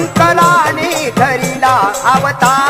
शंकराने धरिला अवतार.